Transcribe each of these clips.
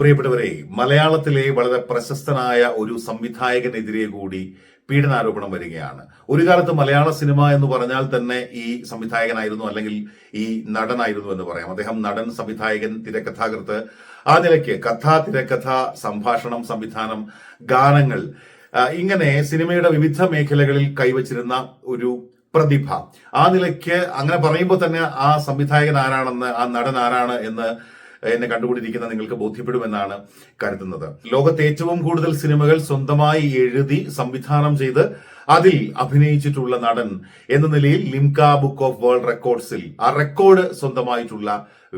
പ്രിയപ്പെട്ടവരെ മലയാളത്തിലെ വളരെ പ്രശസ്തനായ ഒരു സംവിധായകനെതിരെ കൂടി പീഡനാരോപണം വരികയാണ്. ഒരു കാലത്ത് മലയാള സിനിമ എന്ന് പറഞ്ഞാൽ തന്നെ ഈ സംവിധായകനായിരുന്നു അല്ലെങ്കിൽ ഈ നടനായിരുന്നു എന്ന് പറയാം. അദ്ദേഹം നടൻ സംവിധായകൻ തിരക്കഥാകൃത്ത്. ആ നിലയ്ക്ക് കഥ തിരക്കഥ സംഭാഷണം സംവിധാനം ഗാനങ്ങൾ ഇങ്ങനെ സിനിമയുടെ വിവിധ മേഖലകളിൽ കൈവച്ചിരുന്ന ഒരു പ്രതിഭ. ആ നിലയ്ക്ക് അങ്ങനെ പറയുമ്പോൾ തന്നെ ആ സംവിധായകൻ ആരാണെന്ന് ആ നടൻ ആരാണ് എന്ന് എന്നെ കണ്ടുകൊണ്ടിരിക്കുന്ന നിങ്ങൾക്ക് ബോധ്യപ്പെടുമെന്നാണ് കരുതുന്നത്. ലോകത്തെ ഏറ്റവും കൂടുതൽ സിനിമകൾ സ്വന്തമായി എഴുതി സംവിധാനം ചെയ്ത് അതിൽ അഭിനയിച്ചിട്ടുള്ള നടൻ എന്ന നിലയിൽ ലിംക ബുക്ക് ഓഫ് വേൾഡ് റെക്കോർഡ്സിൽ ആ റെക്കോർഡ് സ്വന്തമായിട്ടുള്ള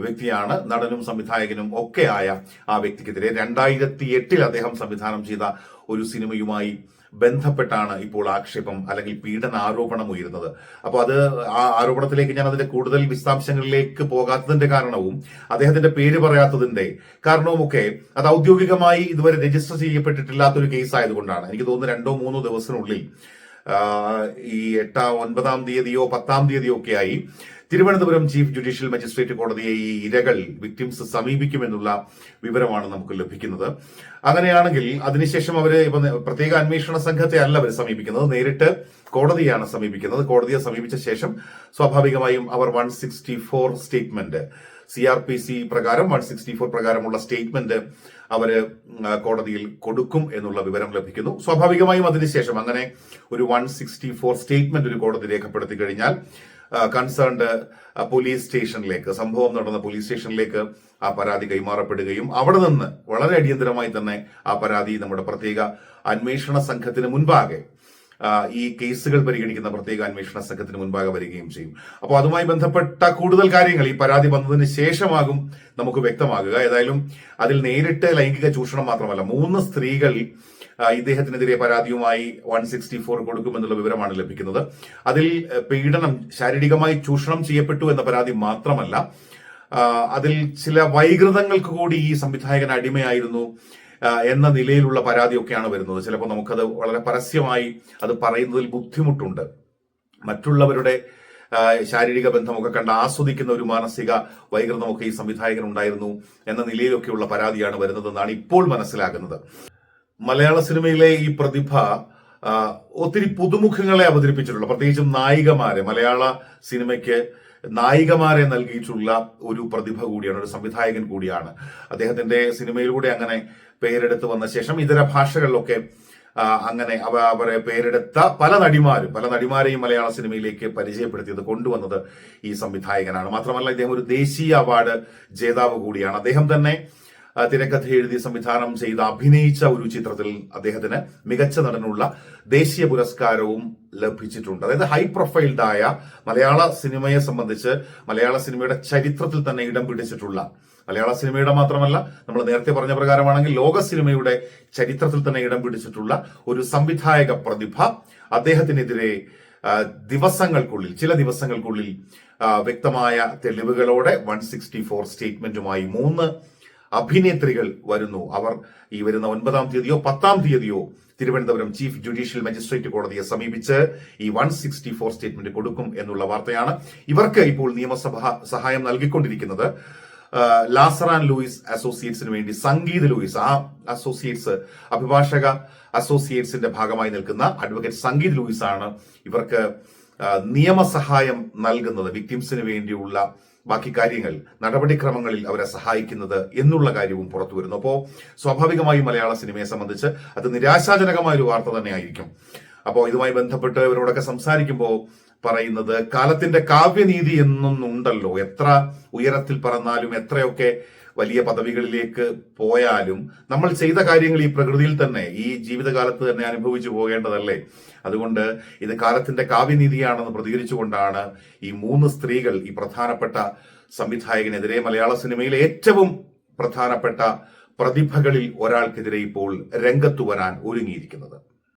വ്യക്തിയാണ്. നടനും സംവിധായകനും ഒക്കെ ആയ ആ വ്യക്തിക്കെതിരെ രണ്ടായിരത്തി എട്ടിൽ അദ്ദേഹം സംവിധാനം ചെയ്ത ഒരു സിനിമയുമായി ബന്ധപ്പെട്ടാണ് ഇപ്പോൾ ആക്ഷേപം അല്ലെങ്കിൽ പീഡന ആരോപണം ഉയരുന്നത്. അപ്പോൾ അത് ആ ആരോപണത്തിലേക്ക് ഞാൻ അതിന്റെ കൂടുതൽ വിശദാംശങ്ങളിലേക്ക് പോകാത്തതിന്റെ കാരണവും അദ്ദേഹത്തിന്റെ പേര് പറയാത്തതിന്റെ കാരണവുമൊക്കെ അത് ഔദ്യോഗികമായി ഇതുവരെ രജിസ്റ്റർ ചെയ്യപ്പെട്ടിട്ടില്ലാത്ത ഒരു കേസ് ആയതുകൊണ്ടാണ് എനിക്ക് തോന്നുന്നു രണ്ടോ മൂന്നോ ദിവസത്തിനുള്ളിൽ ഈ എട്ടാം ഒൻപതാം തീയതിയോ പത്താം തീയതിയോ ഒക്കെ ആയി തിരുവനന്തപുരം ചീഫ് ജുഡീഷ്യൽ മജിസ്ട്രേറ്റ് കോടതിയെ ഈ ഇരകൾ വിക്ടിംസ് സമീപിക്കുമെന്നുള്ള വിവരമാണ് നമുക്ക് ലഭിക്കുന്നത്. അങ്ങനെയാണെങ്കിൽ അതിനുശേഷം അവർ ഇപ്പം പ്രത്യേക അന്വേഷണ സംഘത്തെ അല്ല അവർ സമീപിക്കുന്നത്. നേരിട്ട് കോടതിയാണ് സമീപിക്കുന്നത്. കോടതിയെ സമീപിച്ച ശേഷം സ്വാഭാവികമായും അവർ one sixty four statement C R P C പ്രകാരം വൺ സിക്സ്റ്റി ഫോർ പ്രകാരമുള്ള സ്റ്റേറ്റ്മെന്റ് അവർ കോടതിയിൽ കൊടുക്കും എന്നുള്ള വിവരം ലഭിക്കുന്നു. സ്വാഭാവികമായും അതിനുശേഷം അങ്ങനെ ഒരു വൺ സിക്സ്റ്റി ഫോർ സ്റ്റേറ്റ്മെന്റ് ഒരു കോടതി രേഖപ്പെടുത്തി കഴിഞ്ഞാൽ കൺസേൺഡ് പോലീസ് സ്റ്റേഷനിലേക്ക് സംഭവം നടന്ന പോലീസ് സ്റ്റേഷനിലേക്ക് ആ പരാതി കൈമാറപ്പെടുകയും അവിടെ നിന്ന് വളരെ അടിയന്തരമായി തന്നെ ആ പരാതി നമ്മുടെ പ്രത്യേക അന്വേഷണ സംഘത്തിന് മുൻപാകെ ഈ കേസുകൾ പരിഗണിക്കുന്ന പ്രത്യേക അന്വേഷണ സംഘത്തിന് മുൻപാകെ വരികയും ചെയ്യും. അപ്പോൾ അതുമായി ബന്ധപ്പെട്ട കൂടുതൽ കാര്യങ്ങൾ ഈ പരാതി വന്നതിന് ശേഷമാകും നമുക്ക് വ്യക്തമാകുക. ഏതായാലും അതിൽ നേരിട്ട് ലൈംഗിക ചൂഷണം മാത്രമല്ല മൂന്ന് സ്ത്രീകൾ ഇദ്ദേഹത്തിനെതിരെ പരാതിയുമായി വൺ സിക്സ്റ്റി ഫോർ കൊടുക്കുമെന്നുള്ള വിവരമാണ് ലഭിക്കുന്നത്. അതിൽ പീഡനം ശാരീരികമായി ചൂഷണം ചെയ്യപ്പെട്ടു എന്ന പരാതി മാത്രമല്ല അതിൽ ചില വൈകൃതങ്ങൾക്ക് കൂടി ഈ സംവിധായകൻ അടിമയായിരുന്നു. എന്ന നിലയിലുള്ള പരാതിയൊക്കെയാണ് വരുന്നത്. ചിലപ്പോൾ നമുക്കത് വളരെ പരസ്യമായി അത് പറയുന്നതിൽ ബുദ്ധിമുട്ടുണ്ട്. മറ്റുള്ളവരുടെ ശാരീരിക ബന്ധമൊക്കെ കണ്ട് ആസ്വദിക്കുന്ന ഒരു മാനസിക വൈകൃതമൊക്കെ ഈ സംവിധായകൻ ഉണ്ടായിരുന്നു എന്ന നിലയിലൊക്കെയുള്ള പരാതിയാണ് വരുന്നതെന്നാണ് ഇപ്പോൾ മനസ്സിലാകുന്നത്. മലയാള സിനിമയിലെ ഈ പ്രതിഭ ഒത്തിരി പുതുമുഖങ്ങളെ അവതരിപ്പിച്ചിട്ടുള്ള പ്രത്യേകിച്ചും നായികമാരെ മലയാള സിനിമയ്ക്ക് നായികമാരെ നൽകിയിട്ടുള്ള ഒരു പ്രതിഭ കൂടിയാണ് ഒരു സംവിധായകൻ കൂടിയാണ്. അദ്ദേഹത്തിന്റെ സിനിമയിലൂടെ അങ്ങനെ പേരെടുത്ത് വന്ന ശേഷം ഇതര ഭാഷകളിലൊക്കെ അങ്ങനെ അവ അവരെ പേരെടുത്ത പല നടിമാരും പല നടിമാരെയും മലയാള സിനിമയിലേക്ക് പരിചയപ്പെടുത്തിയത് കൊണ്ടുവന്നത് ഈ സംവിധായകനാണ്. മാത്രമല്ല ഇദ്ദേഹം ഒരു ദേശീയ അവാർഡ് ജേതാവ് കൂടിയാണ്. അദ്ദേഹം തന്നെ തിരക്കഥ എഴുതി സംവിധാനം ചെയ്ത് അഭിനയിച്ച ഒരു ചിത്രത്തിൽ അദ്ദേഹത്തിന് മികച്ച നടനുള്ള ദേശീയ പുരസ്കാരവും ലഭിച്ചിട്ടുണ്ട്. അതായത് ഹൈ പ്രൊഫൈൽഡായ മലയാള സിനിമയെ സംബന്ധിച്ച് മലയാള സിനിമയുടെ ചരിത്രത്തിൽ തന്നെ ഇടം പിടിച്ചിട്ടുള്ള മലയാള സിനിമയുടെ മാത്രമല്ല നമ്മൾ നേരത്തെ പറഞ്ഞ പ്രകാരമാണെങ്കിൽ ലോക സിനിമയുടെ ചരിത്രത്തിൽ തന്നെ ഇടം പിടിച്ചിട്ടുള്ള ഒരു സംവിധായക പ്രതിഭ അദ്ദേഹത്തിനെതിരെ ദിവസങ്ങൾക്കുള്ളിൽ ചില ദിവസങ്ങൾക്കുള്ളിൽ വ്യക്തമായ തെളിവുകളോടെ വൺ സിക്സ്റ്റി ഫോർ സ്റ്റേറ്റ്മെന്റുമായി മൂന്ന് അഭിനേത്രികൾ വരുന്നു. അവർ ഈ വരുന്ന ഒൻപതാം തീയതിയോ പത്താം തീയതിയോ തിരുവനന്തപുരം ചീഫ് ജുഡീഷ്യൽ മജിസ്ട്രേറ്റ് കോടതിയെ സമീപിച്ച് ഈ വൺ സിക്സ്റ്റി ഫോർ സ്റ്റേറ്റ്മെന്റ് കൊടുക്കും എന്നുള്ള വാർത്തയാണ് ഇവർക്ക് ഇപ്പോൾ നിയമസഭ സഹായം നൽകിക്കൊണ്ടിരിക്കുന്നത്. ലാസറാൻ ലൂയിസ് അസോസിയേറ്റ്സിന് വേണ്ടി സംഗീത് ലൂയിസ് ആ അസോസിയേറ്റ്സ് അഭിഭാഷക അസോസിയേറ്റ്സിന്റെ ഭാഗമായി നിൽക്കുന്ന അഡ്വക്കേറ്റ് സംഗീത് ലൂയിസ് ആണ് ഇവർക്ക് നിയമസഹായം നൽകുന്നത്. വിക്ടിംസിന് വേണ്ടിയുള്ള ബാക്കി കാര്യങ്ങൾ നടപടിക്രമങ്ങളിൽ അവരെ സഹായിക്കുന്നത് എന്നുള്ള കാര്യവും പുറത്തു വരുന്നു. അപ്പോൾ സ്വാഭാവികമായും മലയാള സിനിമയെ സംബന്ധിച്ച് അത് നിരാശാജനകമായ ഒരു വാർത്ത തന്നെയായിരിക്കും. അപ്പോൾ ഇതുമായി ബന്ധപ്പെട്ട് ഇവരോടൊക്കെ സംസാരിക്കുമ്പോൾ പറയുന്നത് കാലത്തിന്റെ കാവ്യനീതി എന്നൊന്നുണ്ടല്ലോ. എത്ര ഉയരത്തിൽ പറന്നാലും എത്രയൊക്കെ വലിയ പദവികളിലേക്ക് പോയാലും നമ്മൾ ചെയ്ത കാര്യങ്ങൾ ഈ പ്രകൃതിയിൽ തന്നെ ഈ ജീവിതകാലത്ത് തന്നെ അനുഭവിച്ചു പോകേണ്ടതല്ലേ? അതുകൊണ്ട് ഇത് കാലത്തിന്റെ കാവ്യനീതിയാണെന്ന് പ്രതികരിച്ചുകൊണ്ടാണ് ഈ മൂന്ന് സ്ത്രീകൾ ഈ പ്രധാനപ്പെട്ട സംവിധായകനെതിരെ മലയാള സിനിമയിലെ ഏറ്റവും പ്രധാനപ്പെട്ട പ്രതിഭകളിൽ ഒരാൾക്കെതിരെ ഇപ്പോൾ രംഗത്തു വരാൻ ഒരുങ്ങിയിരിക്കുന്നത്.